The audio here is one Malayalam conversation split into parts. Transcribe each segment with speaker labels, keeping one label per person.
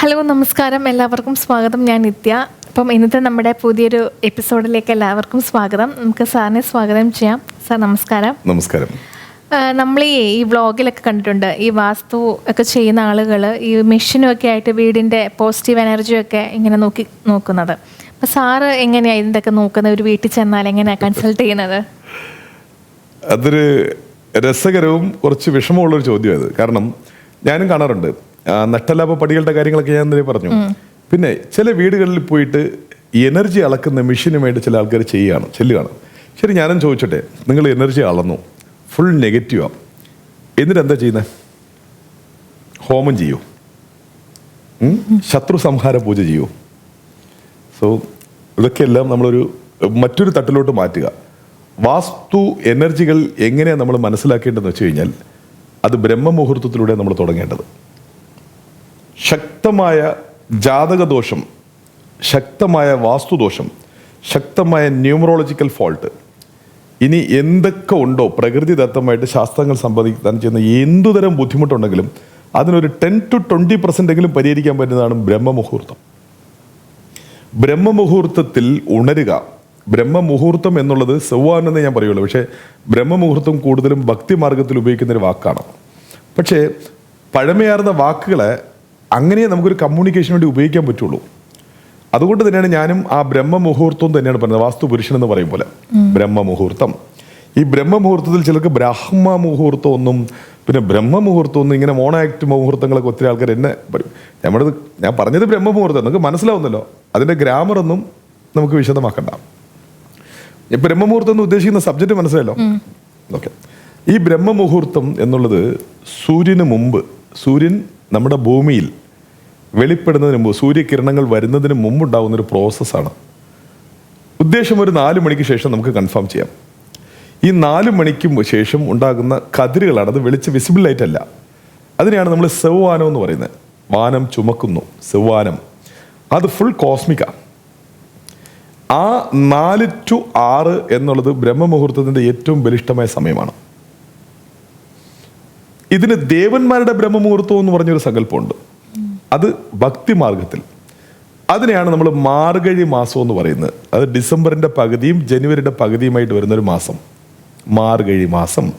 Speaker 1: ഹലോ നമസ്കാരം. എല്ലാവർക്കും സ്വാഗതം. ഞാൻ നിത്യ. അപ്പം ഇന്നത്തെ നമ്മുടെ പുതിയൊരു എപ്പിസോഡിലേക്ക് എല്ലാവർക്കും സ്വാഗതം. നമുക്ക് സാറിനെ സ്വാഗതം ചെയ്യാം. സാർ നമസ്കാരം.
Speaker 2: നമസ്കാരം.
Speaker 1: നമ്മൾ ഈ വ്ളോഗിലൊക്കെ കണ്ടിട്ടുണ്ട്. ഈ വാസ്തു ഒക്കെ ചെയ്യുന്ന ആളുകൾ ഈ മെഷീനും ഒക്കെ ആയിട്ട് വീടിന്റെ പോസിറ്റീവ് എനർജിയൊക്കെ ഇങ്ങനെ നോക്കി നോക്കുന്നത്. അപ്പം സാറ് എങ്ങനെയാണ് ഇതിന്റെയൊക്കെ നോക്കുന്നത്? ഒരു വീട്ടിൽ ചെന്നാൽ എങ്ങനെയാണ് കൺസൾട്ട് ചെയ്യുന്നത്?
Speaker 2: അതൊരു രസകരവും കുറച്ച് വിഷമമുള്ളൊരു ചോദ്യമായത്. കാരണം ഞാനും കാണാറുണ്ട്. നട്ടലാഭ പടികളുടെ കാര്യങ്ങളൊക്കെ ഞാൻ ഇന്നലെ പറഞ്ഞു. പിന്നെ ചില വീടുകളിൽ പോയിട്ട് എനർജി അളക്കുന്ന മെഷീനുമായിട്ട് ചില ആൾക്കാർ ചെയ്യുകയാണ് ചെല്ലുകയാണ്. ശരി ഞാനും ചോദിച്ചോട്ടെ നിങ്ങൾ എനർജി അളന്നു. ഫുൾ നെഗറ്റീവാണ് എന്നിട്ട് എന്താ ചെയ്യുന്നത് ഹോമം ചെയ്യൂ? ശത്രു സംഹാര പൂജ ചെയ്യൂ. സോ ഇതൊക്കെയെല്ലാം നമ്മളൊരു മറ്റൊരു തട്ടിലോട്ട് മാറ്റുക. വാസ്തു എനർജികൾ എങ്ങനെയാണ് നമ്മൾ മനസ്സിലാക്കേണ്ടതെന്ന് വെച്ച് കഴിഞ്ഞാൽ അത് ബ്രഹ്മമുഹൂർത്തത്തിലൂടെ നമ്മൾ തുടങ്ങേണ്ടത്. ശക്തമായ ജാതകദോഷം ശക്തമായ വാസ്തുദോഷം ശക്തമായ ന്യൂമറോളജിക്കൽ ഫോൾട്ട്. ഇനി എന്തൊക്കെ ഉണ്ടോ പ്രകൃതിദത്തമായിട്ട് ശാസ്ത്രങ്ങൾ സമ്പാദിക്കാൻ ചെയ്യുന്ന എന്തുതരം ബുദ്ധിമുട്ടുണ്ടെങ്കിലും അതിനൊരു ടെൻ ടു ട്വന്റി പെർസെന്റ് എങ്കിലും പരിഹരിക്കാൻ പറ്റുന്നതാണ് ബ്രഹ്മമുഹൂർത്തം. ബ്രഹ്മമുഹൂർത്തത്തിൽ ഉണരുക. ബ്രഹ്മമുഹൂർത്തം എന്നുള്ളത് സെവ്വാനെന്ന് ഞാൻ പറയുള്ളൂ. പക്ഷേ ബ്രഹ്മമുഹൂർത്തം കൂടുതലും ഭക്തിമാർഗത്തിൽ ഉപയോഗിക്കുന്ന ഒരു വാക്കാണ്. പക്ഷേ പഴമയാർന്ന വാക്കുകളെ അങ്ങനെ നമുക്കൊരു കമ്മ്യൂണിക്കേഷൻ വേണ്ടി ഉപയോഗിക്കാൻ പറ്റുള്ളൂ. അതുകൊണ്ട് തന്നെയാണ് ഞാനും ആ ബ്രഹ്മമുഹൂർത്തം തന്നെയാണ് പറയുന്നത് വാസ്തു പുരുഷൻ എന്ന് പറയും പോലെ. ബ്രഹ്മമുഹൂർത്തം. ഈ ബ്രഹ്മമുഹൂർത്തത്തിൽ ചിലർക്ക് ബ്രഹ്മ മുഹൂർത്തം ഒന്നും പിന്നെ ബ്രഹ്മമുഹൂർത്തം ഒന്നും ഇങ്ങനെ മോണാക്ട് മുഹൂർത്തങ്ങളൊക്കെ ഒത്തിരി ആൾക്കാർ എന്നെ പറയും. നമ്മുടെ ഞാൻ പറഞ്ഞത് ബ്രഹ്മമുഹൂർത്തം. നമുക്ക് മനസ്സിലാവുന്നല്ലോ. അതിന്റെ ഗ്രാമർ ഒന്നും നമുക്ക് വിശദമാക്കണ്ട. ഈ ബ്രഹ്മമുഹൂർത്തം എന്ന് ഉദ്ദേശിക്കുന്ന സബ്ജക്റ്റ് മനസ്സിലായല്ലോ? ഓക്കെ. ഈ ബ്രഹ്മമുഹൂർത്തം എന്നുള്ളത് സൂര്യന് മുമ്പ് സൂര്യൻ നമ്മുടെ ഭൂമിയിൽ വെളിപ്പെടുന്നതിന് മുമ്പ് സൂര്യകിരണങ്ങൾ വരുന്നതിന് മുമ്പുണ്ടാകുന്ന ഒരു പ്രോസസ്സാണ്. ഉദ്ദേശം ഒരു നാല് മണിക്ക് ശേഷം നമുക്ക് കൺഫേം ചെയ്യാം. ഈ നാല് മണിക്ക് ശേഷം ഉണ്ടാകുന്ന കതിരുകളാണ്. അത് വെളിച്ച വിസിബിൾ ലൈറ്റ് അല്ല. അതിനെയാണ് നമ്മൾ സെവ്വാനം എന്ന് പറയുന്നത്. വാനം ചുമക്കുന്നു. സെവ്വാനം അത് ഫുൾ കോസ്മിക്കാണ് ആ. നാല് ടു ആറ് എന്നുള്ളത് ബ്രഹ്മമുഹൂർത്തത്തിന്റെ ഏറ്റവും ബലിഷ്ടമായ സമയമാണ്. ഇതിന് ദേവന്മാരുടെ ബ്രഹ്മമുഹൂർത്തം എന്ന് പറഞ്ഞൊരു സങ്കല്പമുണ്ട്. അത് ഭക്തി മാർഗത്തിൽ. അതിനെയാണ് നമ്മൾ മാർഗഴി മാസം എന്ന് പറയുന്നത്. അത് ഡിസംബറിന്റെ പകുതിയും ജനുവരിയുടെ പകുതിയുമായിട്ട് വരുന്ന ഒരു മാസം. മാർഗഴി മാസം.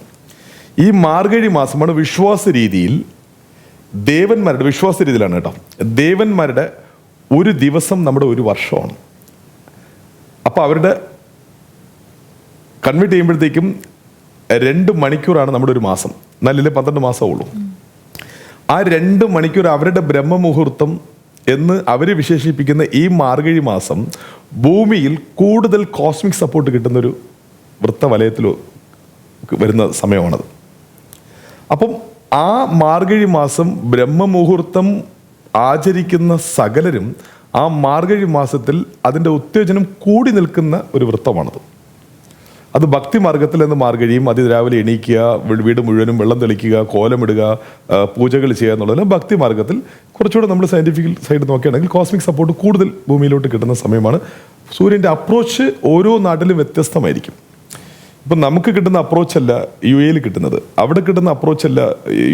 Speaker 2: ഈ മാർഗഴി മാസമാണ് വിശ്വാസ രീതിയിൽ ദേവന്മാരുടെ വിശ്വാസ രീതിയിലാണ് കേട്ടോ. ദേവന്മാരുടെ ഒരു ദിവസം നമ്മുടെ ഒരു വർഷമാണ്. അപ്പോൾ അവരുടെ കൺവേർട്ട് ചെയ്യുമ്പോഴത്തേക്കും രണ്ട് മണിക്കൂറാണ് നമ്മുടെ ഒരു മാസം. എന്നാലല്ലേ പന്ത്രണ്ട് മാസമേ ഉള്ളൂ. ആ രണ്ട് മണിക്കൂർ അവരുടെ ബ്രഹ്മമുഹൂർത്തം എന്ന് അവർ വിശേഷിപ്പിക്കുന്ന ഈ മാർഗഴി മാസം ഭൂമിയിൽ കൂടുതൽ കോസ്മിക് സപ്പോർട്ട് കിട്ടുന്നൊരു വൃത്തവലയത്തിൽ വരുന്ന സമയമാണത്. അപ്പം ആ മാർഗഴി മാസം ബ്രഹ്മമുഹൂർത്തം ആചരിക്കുന്ന സകലരും ആ മാർഗഴി മാസത്തിൽ അതിന്റെ ഉത്തേജനം കൂടി നിൽക്കുന്ന ഒരു വൃത്തമാണത്. അത് ഭക്തി മാർഗത്തിൽ നിന്ന് മാർഗഴിയും അതിരാവിലെ എണീക്കുക വീട് മുഴുവനും വെള്ളം തെളിക്കുക കോലമിടുക പൂജകൾ ചെയ്യുക എന്നുള്ളതെല്ലാം ഭക്തി മാർഗത്തിൽ കുറച്ചുകൂടെ നമ്മൾ സയന്റിഫിക്കൽ സൈഡ് നോക്കുകയാണെങ്കിൽ കോസ്മിക് സപ്പോർട്ട് കൂടുതൽ ഭൂമിയിലോട്ട് കിട്ടുന്ന സമയമാണ്. സൂര്യന്റെ അപ്രോച്ച് ഓരോ നാട്ടിലും വ്യത്യസ്തമായിരിക്കും. ഇപ്പം നമുക്ക് കിട്ടുന്ന അപ്രോച്ച് അല്ല യു എയിൽ കിട്ടുന്നത്. അവിടെ കിട്ടുന്ന അപ്രോച്ച് അല്ല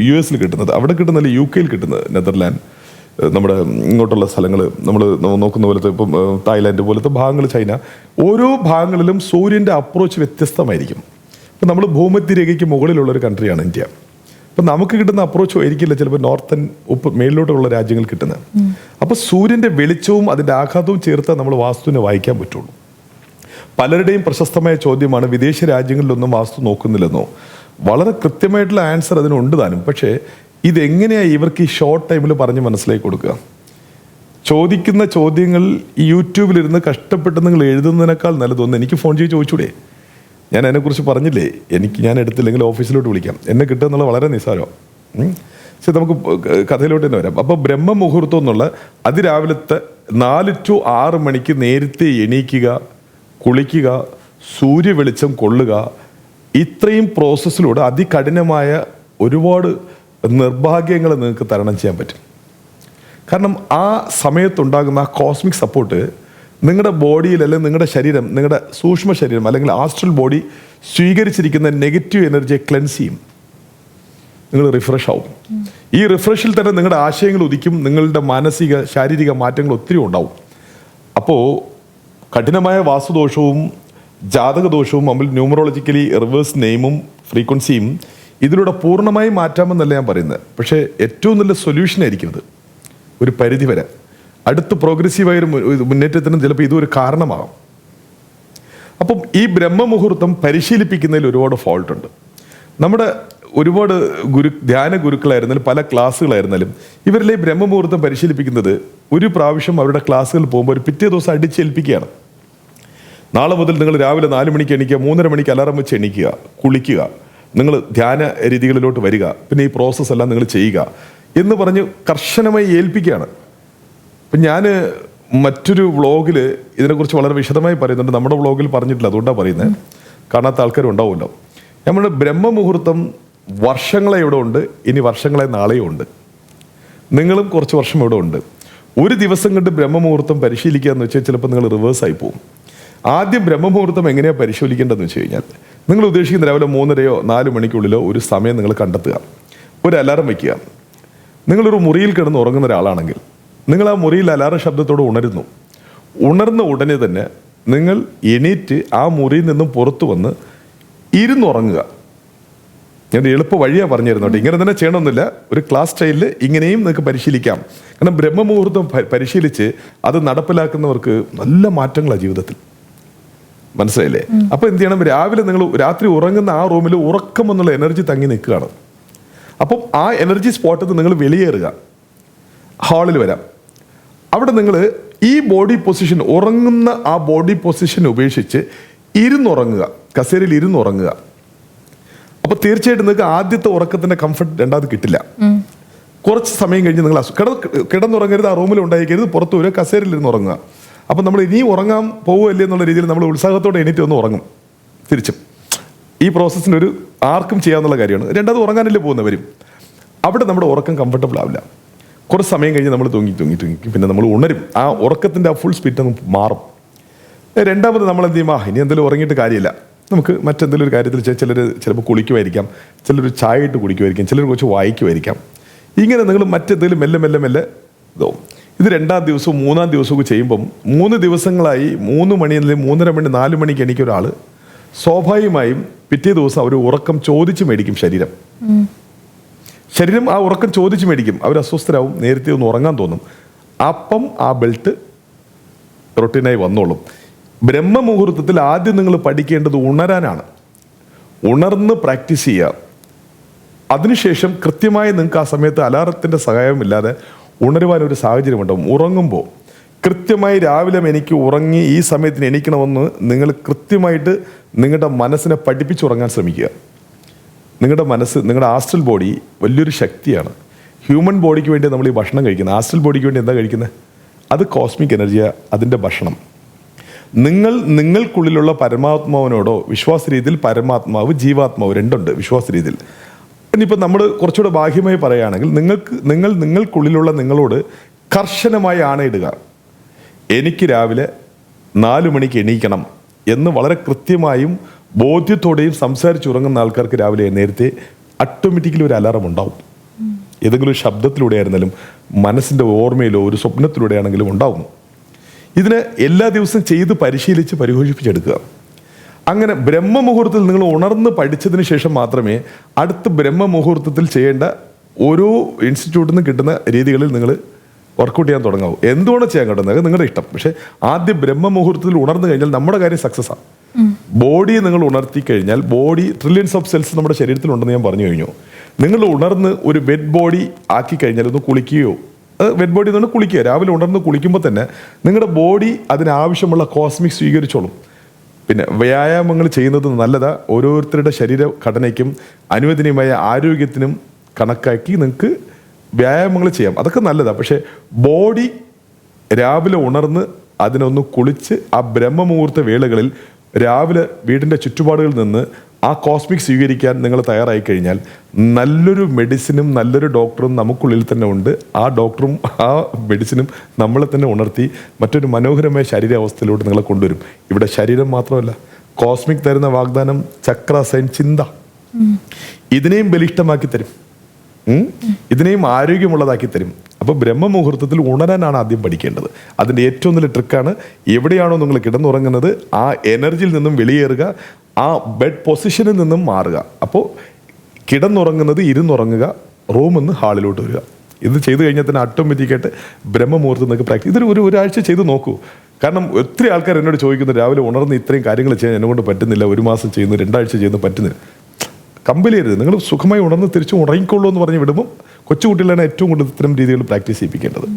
Speaker 2: യു എസിൽ കിട്ടുന്നത്. അവിടെ കിട്ടുന്നല്ല യു കെയിൽ കിട്ടുന്നത് നെതർലാൻഡ്. നമ്മുടെ ഇങ്ങോട്ടുള്ള സ്ഥലങ്ങൾ നമ്മൾ നോക്കുന്ന പോലത്തെ ഇപ്പം തായ്ലാൻഡ് പോലത്തെ ഭാഗങ്ങൾ ചൈന ഓരോ ഭാഗങ്ങളിലും സൂര്യന്റെ അപ്രോച്ച് വ്യത്യസ്തമായിരിക്കും. ഇപ്പം നമ്മൾ ഭൂമധ്യരേഖയ്ക്ക് മുകളിലുള്ള ഒരു കൺട്രിയാണ് ഇന്ത്യ. അപ്പം നമുക്ക് കിട്ടുന്ന അപ്രോച്ചും ആയിരിക്കില്ല ചിലപ്പോൾ നോർത്തൻ ഉപ്പ് മേളിലോട്ടുള്ള രാജ്യങ്ങൾ കിട്ടുന്നത്. അപ്പോൾ സൂര്യന്റെ വെളിച്ചവും അതിന്റെ ആഘാതവും ചേർത്ത് നമ്മൾ വാസ്തുവിനെ വായിക്കാൻ പറ്റുള്ളൂ. പലരുടെയും പ്രശസ്തമായ ചോദ്യമാണ് വിദേശ രാജ്യങ്ങളിലൊന്നും വാസ്തു നോക്കുന്നില്ലെന്നോ? വളരെ കൃത്യമായിട്ടുള്ള ആൻസർ അതിനുണ്ട് താനും. പക്ഷേ ഇതെങ്ങനെയാണ് ഇവർക്ക് ഈ ഷോർട്ട് ടൈമിൽ പറഞ്ഞ് മനസ്സിലാക്കി കൊടുക്കുക? ചോദിക്കുന്ന ചോദ്യങ്ങൾ യൂട്യൂബിലിരുന്ന് കഷ്ടപ്പെട്ട് നിങ്ങൾ എഴുതുന്നതിനേക്കാൾ നല്ലതൊന്ന് എനിക്ക് ഫോൺ ചെയ്ത് ചോദിച്ചൂടെ. ഞാൻ അതിനെക്കുറിച്ച് പറഞ്ഞില്ലേ? എനിക്ക് ഞാൻ എടുത്തില്ലെങ്കിൽ ഓഫീസിലോട്ട് വിളിക്കാം. എന്നെ കിട്ടുക വളരെ നിസ്സാരം. പക്ഷെ നമുക്ക് കഥയിലോട്ട് തന്നെ വരാം. അപ്പോൾ ബ്രഹ്മമുഹൂർത്തം എന്നുള്ള അതിരാവിലത്തെ നാല് ടു ആറ് മണിക്ക് നേരത്തെ എണീക്കുക കുളിക്കുക സൂര്യവെളിച്ചം കൊള്ളുക ഇത്രയും പ്രോസസ്സിലൂടെ അതികഠിനമായ ഒരുപാട് നിർഭാഗ്യങ്ങൾ നിങ്ങൾക്ക് തരണം ചെയ്യാൻ പറ്റും. കാരണം ആ സമയത്തുണ്ടാകുന്ന ആ കോസ്മിക് സപ്പോർട്ട് നിങ്ങളുടെ ബോഡിയിൽ അല്ലെങ്കിൽ നിങ്ങളുടെ ശരീരം നിങ്ങളുടെ സൂക്ഷ്മ ശരീരം അല്ലെങ്കിൽ ആസ്ട്രൽ ബോഡി സ്വീകരിച്ചിരിക്കുന്ന നെഗറ്റീവ് എനർജിയെ ക്ലെൻസ് ചെയ്യും. നിങ്ങൾ റിഫ്രഷ് ആവും. ഈ റിഫ്രഷിൽ തന്നെ നിങ്ങളുടെ ആശയങ്ങൾ ഉദിക്കും നിങ്ങളുടെ മാനസിക ശാരീരിക മാറ്റങ്ങൾ ഒത്തിരി ഉണ്ടാവും. അപ്പോൾ കഠിനമായ വാസ്തുദോഷവും ജാതകദോഷവും നമ്മൾ ന്യൂമറോളജിക്കലി റിവേഴ്സ് നെയിമും ഫ്രീക്വൻസിയും ഇതിലൂടെ പൂർണമായി മാറ്റാമെന്നല്ല ഞാൻ പറയുന്നത്. പക്ഷേ ഏറ്റവും നല്ല സൊല്യൂഷൻ ആയിരിക്കുന്നത് ഒരു പരിധി വരെ. അടുത്ത് പ്രോഗ്രസീവായ ഒരു മുന്നേറ്റത്തിന് ചിലപ്പോൾ ഇതൊരു കാരണമാകാം അപ്പം ഈ ബ്രഹ്മമുഹൂർത്തം പരിശീലിപ്പിക്കുന്നതിൽ ഒരുപാട് ഫോൾട്ട് ഉണ്ട്. നമ്മുടെ ഒരുപാട് ഗുരു ധ്യാന ഗുരുക്കളായിരുന്നാലും പല ക്ലാസ്സുകളായിരുന്നാലും ഇവരിലെ ബ്രഹ്മമുഹൂർത്തം പരിശീലിപ്പിക്കുന്നത് ഒരു പ്രാവശ്യം അവരുടെ ക്ലാസ്സുകൾ പോകുമ്പോൾ ഒരു പിറ്റേ ദിവസം അടിച്ചേൽപ്പിക്കുകയാണ്. നാളെ മുതൽ നിങ്ങൾ രാവിലെ നാല് മണിക്ക് എണീക്കുക മൂന്നര മണിക്ക് അലാറം വെച്ച് എണീക്കുക കുളിക്കുക നിങ്ങൾ ധ്യാന രീതികളിലോട്ട് വരിക പിന്നെ ഈ പ്രോസസ്സ് എല്ലാം നിങ്ങൾ ചെയ്യുക എന്ന് പറഞ്ഞ് കർശനമായി ഏൽപ്പിക്കുകയാണ്. അപ്പം ഞാൻ മറ്റൊരു വ്ളോഗിൽ ഇതിനെക്കുറിച്ച് വളരെ വിശദമായി പറയുന്നുണ്ട്. നമ്മുടെ വ്ളോഗിൽ പറഞ്ഞിട്ടില്ല അതുകൊണ്ടാണ് പറയുന്നത് കാണാത്ത ആൾക്കാരും ഉണ്ടാവുമല്ലോ നമ്മുടെ ബ്രഹ്മമുഹൂർത്തം വർഷങ്ങളെ ഇവിടെ ഉണ്ട് ഇനി വർഷങ്ങളെ നാളെയും ഉണ്ട്. നിങ്ങളും കുറച്ച് വർഷം ഇവിടെ ഉണ്ട്. ഒരു ദിവസം കണ്ട് ബ്രഹ്മമുഹൂർത്തം പരിശീലിക്കുക എന്ന് വെച്ചാൽ ചിലപ്പോൾ നിങ്ങൾ റിവേഴ്സായി പോകും ആദ്യം ബ്രഹ്മമുഹൂർത്തം എങ്ങനെയാണ് പരിശീലിക്കേണ്ടതെന്ന് വെച്ച് കഴിഞ്ഞാൽ നിങ്ങൾ ഉദ്ദേശിക്കുന്ന രാവിലെ മൂന്നരയോ നാല് മണിക്കുള്ളിലോ ഒരു സമയം നിങ്ങൾ കണ്ടെത്തുക. ഒരു അലാറം വയ്ക്കുക നിങ്ങളൊരു മുറിയിൽ കിടന്ന് ഉറങ്ങുന്ന ഒരാളാണെങ്കിൽ നിങ്ങൾ ആ മുറിയിൽ അലാറം ശബ്ദത്തോട് ഉണരുന്നു. ഉണർന്ന ഉടനെ തന്നെ നിങ്ങൾ എണീറ്റ് ആ മുറിയിൽ നിന്നും പുറത്തു വന്ന് ഇരുന്നുറങ്ങുക ഞാൻ എളുപ്പ വഴിയാണ് പറഞ്ഞു തരുന്നുണ്ട് ഇങ്ങനെ തന്നെ ചെയ്യണമെന്നില്ല. ഒരു ക്ലാസ് സ്റ്റൈലിൽ ഇങ്ങനെയും നിങ്ങൾക്ക് പരിശീലിക്കാം. കാരണം ബ്രഹ്മമുഹൂർത്തം പരിശീലിച്ച് അത് നടപ്പിലാക്കുന്നവർക്ക് നല്ല മാറ്റങ്ങളാണ് ജീവിതത്തിൽ. മനസ്സിലായില്ലേ? അപ്പൊ എന്ത് ചെയ്യണം? രാവിലെ നിങ്ങൾ രാത്രി ഉറങ്ങുന്ന ആ റൂമിൽ ഉറക്കം എന്നുള്ള എനർജി തങ്ങി നിൽക്കുകയാണ്. അപ്പം ആ എനർജി സ്പോട്ടിൽ നിന്ന് നിങ്ങൾ വെളിയേറുക. ഹാളിൽ വരാം. അവിടെ നിങ്ങൾ ഈ ബോഡി പൊസിഷൻ ഉറങ്ങുന്ന ആ ബോഡി പൊസിഷൻ ഉപേക്ഷിച്ച് ഇരുന്നുറങ്ങുക. കസേരയിൽ ഇരുന്നുറങ്ങുക. അപ്പൊ തീർച്ചയായിട്ടും നിങ്ങൾക്ക് ആദ്യത്തെ ഉറക്കത്തിന്റെ കംഫർട്ട് രണ്ടാമത് കിട്ടില്ല. കുറച്ച് സമയം കഴിഞ്ഞ് നിങ്ങൾ കിടന്നുറങ്ങരുത് ആ റൂമിൽ ഉണ്ടായിരിക്കരുത് പുറത്തു വരിക കസേരയിൽ ഇരുന്ന് ഉറങ്ങുക അപ്പം നമ്മൾ ഇനി ഉറങ്ങാൻ പോവുമല്ലേ എന്നുള്ള രീതിയിൽ നമ്മൾ ഉത്സാഹത്തോടെ എണീറ്റ് ഒന്ന് ഉറങ്ങും. തിരിച്ചും. ഈ പ്രോസസ്സിന് ഒരു ആർക്കും ചെയ്യാവുന്ന കാര്യമാണ്. രണ്ടാമത് ഉറങ്ങാനല്ലേ പോകുന്നവരും അവിടെ നമ്മുടെ ഉറക്കം കംഫർട്ടബിൾ ആവില്ല. കുറച്ച് സമയം കഴിഞ്ഞ് നമ്മൾ തൂങ്ങി തൂങ്ങി തൂങ്ങി പിന്നെ നമ്മൾ ഉണരും. ആ ഉറക്കത്തിന്റെ ആ ഫുൾ സ്പീഡ് അങ്ങ് മാറും. രണ്ടാമത് നമ്മൾ എന്ത് ചെയ്യും? ഇനി എന്തെങ്കിലും ഉറങ്ങിയിട്ട് കാര്യമില്ല. നമുക്ക് മറ്റെന്തെങ്കിലും ഒരു കാര്യത്തിൽ ചിലർ ചിലപ്പോൾ കുളിക്കുമായിരിക്കാം. ചിലർ ചായ ഇട്ട് കുടിക്കുമായിരിക്കും. ചിലർ കുറച്ച് വായിക്കുമായിരിക്കാം. ഇങ്ങനെ നിങ്ങൾ മറ്റെന്തെങ്കിലും മെല്ലെ മെല്ലെ മെല്ലെ ഇതാവും. ഇത് രണ്ടാം ദിവസവും മൂന്നാം ദിവസവും ചെയ്യുമ്പം മൂന്ന് ദിവസങ്ങളായി മൂന്ന് മണി അല്ലെങ്കിൽ മൂന്നര മണി നാല് മണിക്ക് എനിക്ക് ഒരാൾ സ്വാഭാവികമായും പിറ്റേ ദിവസം അവർ ഉറക്കം ചോദിച്ച് മേടിക്കും ശരീരം. ശരീരം ആ ഉറക്കം ചോദിച്ച് മേടിക്കും. അവർ അസ്വസ്ഥരാവും. നേരത്തെ ഒന്ന് ഉറങ്ങാൻ തോന്നും. അപ്പം ആ ബെൽറ്റ് റൊട്ടീനായി വന്നോളും. ബ്രഹ്മമുഹൂർത്തത്തിൽ ആദ്യം നിങ്ങൾ പഠിക്കേണ്ടത് ഉണരാനാണ്. ഉണർന്ന് പ്രാക്ടീസ് ചെയ്യുക. അതിനുശേഷം കൃത്യമായി നിങ്ങൾക്ക് ആ സമയത്ത് അലാറത്തിന്റെ സഹായമില്ലാതെ ഉണരുവാൻ ഒരു സാഹചര്യം ഉണ്ടാവും ഉറങ്ങുമ്പോൾ കൃത്യമായി രാവിലെ എനിക്ക് ഉറങ്ങി ഈ സമയത്തിന് എണീക്കണമെന്ന് നിങ്ങൾ കൃത്യമായിട്ട് നിങ്ങളുടെ മനസ്സിനെ പഠിപ്പിച്ചുറങ്ങാൻ ശ്രമിക്കുക. നിങ്ങളുടെ മനസ്സ് നിങ്ങളുടെ ആസ്ട്രൽ ബോഡി വലിയൊരു ശക്തിയാണ്. ഹ്യൂമൻ ബോഡിക്ക് വേണ്ടി നമ്മൾ ഈ ഭക്ഷണം കഴിക്കുന്നത്. ആസ്ട്രൽ ബോഡിക്ക് വേണ്ടി എന്താ കഴിക്കുന്നത്? അത് കോസ്മിക് എനർജിയാണ് അതിന്റെ ഭക്ഷണം. നിങ്ങൾ നിങ്ങൾക്കുള്ളിലുള്ള പരമാത്മാവിനോടോ വിശ്വാസ രീതിയിൽ പരമാത്മാവ് ജീവാത്മാവ് രണ്ടുണ്ട് വിശ്വാസ രീതിയിൽ. ഇനിയിപ്പോൾ നമ്മൾ കുറച്ചുകൂടെ ബാഹ്യമായി പറയുകയാണെങ്കിൽ നിങ്ങൾക്ക് നിങ്ങൾ നിങ്ങൾക്കുള്ളിലുള്ള നിങ്ങളോട് കർശനമായി ആണയിടുക. എനിക്ക് രാവിലെ നാല് മണിക്ക് എണീക്കണം എന്ന് വളരെ കൃത്യമായും ബോധ്യത്തോടെയും സംസാരിച്ചുറങ്ങുന്ന ആൾക്കാർക്ക് രാവിലെ നേരത്തെ ഓട്ടോമാറ്റിക്കലി ഒരു അലാറം ഉണ്ടാവും. ഏതെങ്കിലും ഒരു ശബ്ദത്തിലൂടെ ആയിരുന്നാലും മനസ്സിന്റെ ഓർമ്മയിലോ ഒരു സ്വപ്നത്തിലൂടെ ആണെങ്കിലും ഉണ്ടാവും. ഇതിന് എല്ലാ ദിവസവും ചെയ്ത് പരിശീലിച്ച് പരിപോഷിപ്പിച്ചെടുക്കുക. അങ്ങനെ ബ്രഹ്മമുഹൂർത്തത്തിൽ നിങ്ങൾ ഉണർന്ന് പഠിച്ചതിന് ശേഷം മാത്രമേ അടുത്ത ബ്രഹ്മമുഹൂർത്തത്തിൽ ചെയ്യേണ്ട ഓരോ ഇൻസ്റ്റിറ്റ്യൂട്ടിൽ നിന്ന് കിട്ടുന്ന രീതികളിൽ നിങ്ങൾ വർക്കൗട്ട് ചെയ്യാൻ തുടങ്ങാവൂ. എന്തുകൊണ്ട് ചെയ്യാൻ കിട്ടുന്നത്? നിങ്ങളുടെ ഇഷ്ടം. പക്ഷേ ആദ്യം ബ്രഹ്മമുഹൂർത്തത്തിൽ ഉണർന്നു കഴിഞ്ഞാൽ നമ്മുടെ കാര്യം സക്സസ് ആണ് ബോഡി നിങ്ങൾ ഉണർത്തി കഴിഞ്ഞാൽ ബോഡി ട്രില്യൻസ് ഓഫ് സെൽസ് നമ്മുടെ ശരീരത്തിലുണ്ടെന്ന് ഞാൻ പറഞ്ഞു കഴിഞ്ഞു. നിങ്ങൾ ഉണർന്ന് ഒരു വെഡ് ബോഡി ആക്കി കഴിഞ്ഞാൽ ഒന്ന് കുളിക്കുകയോ വെഡ് ബോഡി എന്ന് കുളിക്കുക. രാവിലെ ഉണർന്ന് കുളിക്കുമ്പോൾ തന്നെ നിങ്ങളുടെ ബോഡി അതിനാവശ്യമുള്ള കോസ്മിക് സ്വീകരിച്ചോളും. പിന്നെ വ്യായാമങ്ങൾ ചെയ്യുന്നത് നല്ലതാ. ഓരോരുത്തരുടെ ശരീരഘടനയ്ക്കും അനുവദനീയമായ ആരോഗ്യത്തിനും കണക്കാക്കി നിങ്ങൾക്ക് വ്യായാമങ്ങൾ ചെയ്യാം. അതൊക്കെ നല്ലതാണ് പക്ഷേ ബോഡി രാവിലെ ഉണർന്ന് അതിനൊന്ന് കുളിച്ച് ആ ബ്രഹ്മമുഹൂർത്ത വേളകളിൽ രാവിലെ വീടിന്റെ ചുറ്റുപാടുകളിൽ നിന്ന് ആ കോസ്മിക് സ്വീകരിക്കാൻ നിങ്ങൾ തയ്യാറായി കഴിഞ്ഞാൽ നല്ലൊരു മെഡിസിനും നല്ലൊരു ഡോക്ടറും നമുക്കുള്ളിൽ തന്നെ ഉണ്ട്. ആ ഡോക്ടറും ആ മെഡിസിനും നമ്മളെ തന്നെ ഉണർത്തി മറ്റൊരു മനോഹരമായ ശരീരാവസ്ഥയിലോട്ട് നിങ്ങളെ കൊണ്ടുവരും. ഇവിടെ ശരീരം മാത്രമല്ല കോസ്മിക് തരുന്ന വാഗ്ദാനം ചക്ര സൈൻ ചിന്ത ഇതിനെയും ബലിഷ്ടമാക്കി തരും? ഇതിനെയും ആരോഗ്യമുള്ളതാക്കി തരും. അപ്പോൾ ബ്രഹ്മമുഹൂർത്തത്തിൽ ഉണരാനാണ് ആദ്യം പഠിക്കേണ്ടത്. അതിന്റെ ഏറ്റവും നല്ല ട്രിക്കാണ് എവിടെയാണോ നിങ്ങൾ കിടന്നുറങ്ങുന്നത് ആ എനർജിയിൽ നിന്നും വെളിയേറുക ആ ബെഡ് പൊസിഷനിൽ നിന്നും മാറുക. അപ്പോൾ കിടന്നുറങ്ങുന്നത് ഇരുന്നുറങ്ങുക റൂമിൽ നിന്ന് ഹാളിലോട്ട് വരിക. ഇത് ചെയ്തു കഴിഞ്ഞാൽ തന്നെ ഓട്ടോമാറ്റിക്കായിട്ട് ബ്രഹ്മമുഹൂർത്തം നിങ്ങൾക്ക് പ്രാക്ടീസ്. ഇതൊരു ഒരു ഒരാഴ്ച ചെയ്ത് നോക്കൂ. കാരണം ഒത്തിരി ആൾക്കാർ എന്നോട് ചോദിക്കുന്നു രാവിലെ ഉണർന്ന് ഇത്രയും കാര്യങ്ങൾ ചെയ്യാൻ എന്നെ കൊണ്ട് പറ്റുന്നില്ല ഒരു മാസം ചെയ്യുന്നു രണ്ടാഴ്ച ചെയ്യുന്നു പറ്റുന്നില്ല. കമ്പൽ ചെയ്യരുത് നിങ്ങൾ സുഖമായി ഉണർന്ന് തിരിച്ച് ഉറങ്ങിക്കൊള്ളൂ എന്ന് പറഞ്ഞ് വിടുമ്പോൾ കൊച്ചുകുട്ടികളാണ് ഏറ്റവും കൂടുതൽ ഇത്തരം രീതികൾ പ്രാക്ടീസ് ചെയ്യിപ്പിക്കേണ്ടത്.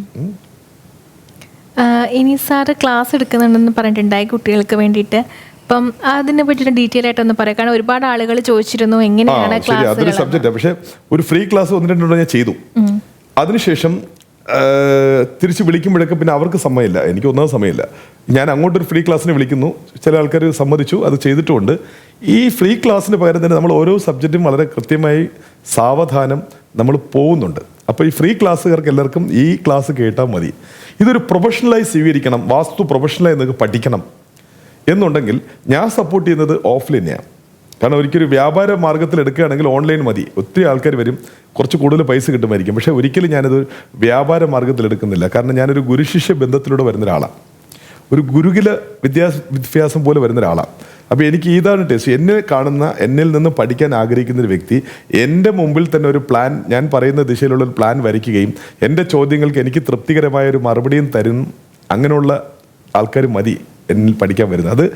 Speaker 1: ഇനി സാറ് ക്ലാസ് എടുക്കുന്നുണ്ടെന്ന് പറഞ്ഞിട്ടുണ്ടായി കുട്ടികൾക്ക് വേണ്ടിയിട്ട്. അപ്പം അതിനെ പറ്റിയിട്ട് ഡീറ്റെയിൽ ആയിട്ട് ഒന്ന് പറയാം. കാരണം ഒരുപാട് ആളുകൾ ചോദിച്ചിരുന്നു എങ്ങനെയാണ്
Speaker 2: അതൊരു
Speaker 1: സബ്ജക്റ്റ്.
Speaker 2: സബ്ജക്റ്റാണ് പക്ഷേ ഒരു ഫ്രീ ക്ലാസ് ഒന്ന് രണ്ടെണ്ണം ഞാൻ ചെയ്തു. അതിനുശേഷം തിരിച്ച് വിളിക്കുമ്പോഴൊക്കെ പിന്നെ അവർക്ക് സമയമില്ല. എനിക്ക് ഒന്നാമത് സമയമില്ല. ഞാൻ അങ്ങോട്ടൊരു ഫ്രീ ക്ലാസ്സിന് വിളിക്കുന്നു. ചില ആൾക്കാർ സമ്മതിച്ചു അത് ചെയ്തിട്ടുമുണ്ട്. ഈ ഫ്രീ ക്ലാസ്സിന് പകരം തന്നെ നമ്മൾ ഓരോ സബ്ജക്റ്റും വളരെ കൃത്യമായി സാവധാനം നമ്മൾ പോകുന്നുണ്ട്. അപ്പോൾ ഈ ഫ്രീ ക്ലാസ്സുകാർക്ക് എല്ലാവർക്കും ഈ ക്ലാസ് കേട്ടാൽ മതി. ഇതൊരു പ്രൊഫഷണലായി സ്വീകരിക്കണം വാസ്തു പ്രൊഫഷണലായി നിങ്ങൾക്ക് പഠിക്കണം. എന്നുണ്ടെങ്കിൽ ഞാൻ സപ്പോർട്ട് ചെയ്യുന്നത് ഓഫ്ലൈനെയാണ് കാരണം ഒരിക്കലും വ്യാപാര മാർഗത്തിൽ എടുക്കുകയാണെങ്കിൽ ഓൺലൈൻ മതി. ഒത്തിരി ആൾക്കാർ വരും. കുറച്ച് കൂടുതൽ പൈസ കിട്ടുമായിരിക്കും. പക്ഷേ ഒരിക്കലും ഞാനത് വ്യാപാര മാർഗത്തിൽ എടുക്കുന്നില്ല. കാരണം ഞാനൊരു ഗുരുശിഷ്യ ബന്ധത്തിലൂടെ വരുന്ന ഒരാളാണ്. ഒരു ഗുരുകുല വിദ്യാ വിദ്യാഭ്യാസം പോലെ വരുന്ന ഒരാളാണ്. അപ്പോൾ എനിക്ക് ഇതാണ് ടേസ്റ്റ് എന്നെ കാണുന്ന എന്നിൽ നിന്ന് പഠിക്കാൻ ആഗ്രഹിക്കുന്ന ഒരു വ്യക്തി എന്റെ മുമ്പിൽ തന്നെ ഒരു പ്ലാൻ ഞാൻ പറയുന്ന ദിശയിലുള്ള ഒരു പ്ലാൻ വരയ്ക്കുകയും എന്റെ ചോദ്യങ്ങൾക്ക് എനിക്ക് തൃപ്തികരമായ ഒരു മറുപടിയും തരും അങ്ങനെയുള്ള ആൾക്കാർ മതി എന്നിൽ പഠിക്കാൻ വരുന്നത്. അത്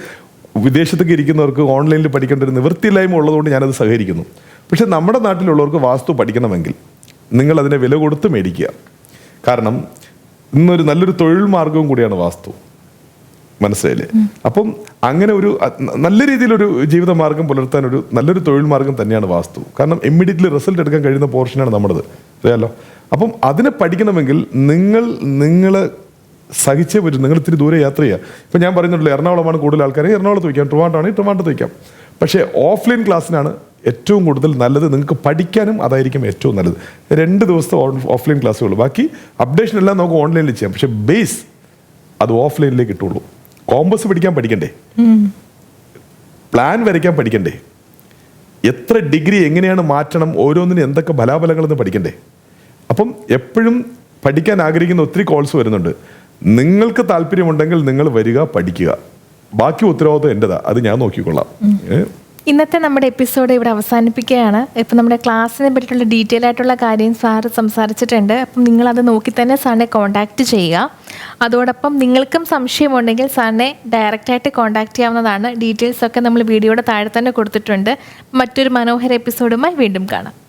Speaker 2: വിദേശത്തൊക്കെ ഇരിക്കുന്നവർക്ക് ഓൺലൈനിൽ പഠിക്കേണ്ട ഒരു നിവൃത്തിയില്ലായ്മ ഉള്ളതുകൊണ്ട് ഞാനത് സഹകരിക്കുന്നു. പക്ഷേ നമ്മുടെ നാട്ടിലുള്ളവർക്ക് വാസ്തു പഠിക്കണമെങ്കിൽ നിങ്ങൾ അതിനെ വില കൊടുത്ത് മേടിക്കുക. കാരണം ഇന്നൊരു നല്ലൊരു തൊഴിൽ മാർഗവും കൂടിയാണ് വാസ്തു. മനസ്സിലായില്ലേ? അപ്പം അങ്ങനെ ഒരു നല്ല രീതിയിലൊരു ജീവിതമാർഗം പുലർത്താൻ ഒരു നല്ലൊരു തൊഴിൽ മാർഗം തന്നെയാണ് വാസ്തു. കാരണം ഇമ്മീഡിയറ്റ്ലി റിസൾട്ട് എടുക്കാൻ കഴിയുന്ന പോർഷനാണ് നമ്മുടേത്. അറിയാലോ? അപ്പം അതിനെ പഠിക്കണമെങ്കിൽ നിങ്ങൾ നിങ്ങൾ സഹിച്ചേ പറ്റും. നിങ്ങൾ ഇത്തിരി ദൂരെ യാത്ര ചെയ്യുക ഇപ്പം ഞാൻ പറയുന്നുണ്ടല്ലോ എറണാകുളമാണ് കൂടുതൽ ആൾക്കാർ എറണാകുളത്ത് വയ്ക്കാം ട്രിവാൻഡാണെങ്കിൽ ട്രുവാണ്ടത്ത് വയ്ക്കാം പക്ഷേ ഓഫ്ലൈൻ ക്ലാസ്സിനാണ് ഏറ്റവും കൂടുതൽ നല്ലത്. നിങ്ങൾക്ക് പഠിക്കാനും അതായിരിക്കും ഏറ്റവും നല്ലത്. രണ്ട് ദിവസത്തെ ഓഫ്ലൈൻ ക്ലാസ്സുകൾ ബാക്കി അപ്ഡേഷൻ എല്ലാം നമുക്ക് ഓൺലൈനിൽ ചെയ്യാം. പക്ഷേ ബേസ് അത് ഓഫ്ലൈനിലേക്ക് കിട്ടുള്ളൂ കോമ്പസ് പഠിക്കാൻ പഠിക്കണ്ടേ? പ്ലാൻ വരയ്ക്കാൻ പഠിക്കണ്ടേ? എത്ര ഡിഗ്രി എങ്ങനെയാണ് മാറ്റണം? ഓരോന്നിനും എന്തൊക്കെ ബലാബലങ്ങളെന്ന് പഠിക്കണ്ടേ? അപ്പം എപ്പോഴും പഠിക്കാൻ ആഗ്രഹിക്കുന്ന ഒത്തിരി കോൾസ് വരുന്നുണ്ട്. നിങ്ങൾക്ക് താല്പര്യമുണ്ടെങ്കിൽ നിങ്ങൾ വരിക പഠിക്കുക. ബാക്കി ഉത്തരവാദിത്വം എന്റെതാ അത് ഞാൻ നോക്കിക്കൊള്ളാം.
Speaker 1: ഇന്നത്തെ നമ്മുടെ എപ്പിസോഡ് ഇവിടെ അവസാനിപ്പിക്കുകയാണ്. ഇപ്പം നമ്മുടെ ക്ലാസ്സിനെ പറ്റിയിട്ടുള്ള ഡീറ്റെയിൽ ആയിട്ടുള്ള കാര്യം സാറ് സംസാരിച്ചിട്ടുണ്ട്. അപ്പം നിങ്ങളത് നോക്കി തന്നെ സാറിനെ കോൺടാക്റ്റ് ചെയ്യുക. അതോടൊപ്പം നിങ്ങൾക്കും സംശയമുണ്ടെങ്കിൽ സാറിനെ ഡയറക്റ്റായിട്ട് കോൺടാക്റ്റ് ചെയ്യാവുന്നതാണ്. ഡീറ്റെയിൽസ് ഒക്കെ നമ്മൾ വീഡിയോയുടെ താഴെ തന്നെ കൊടുത്തിട്ടുണ്ട്. മറ്റൊരു മനോഹര എപ്പിസോഡുമായി വീണ്ടും കാണാം.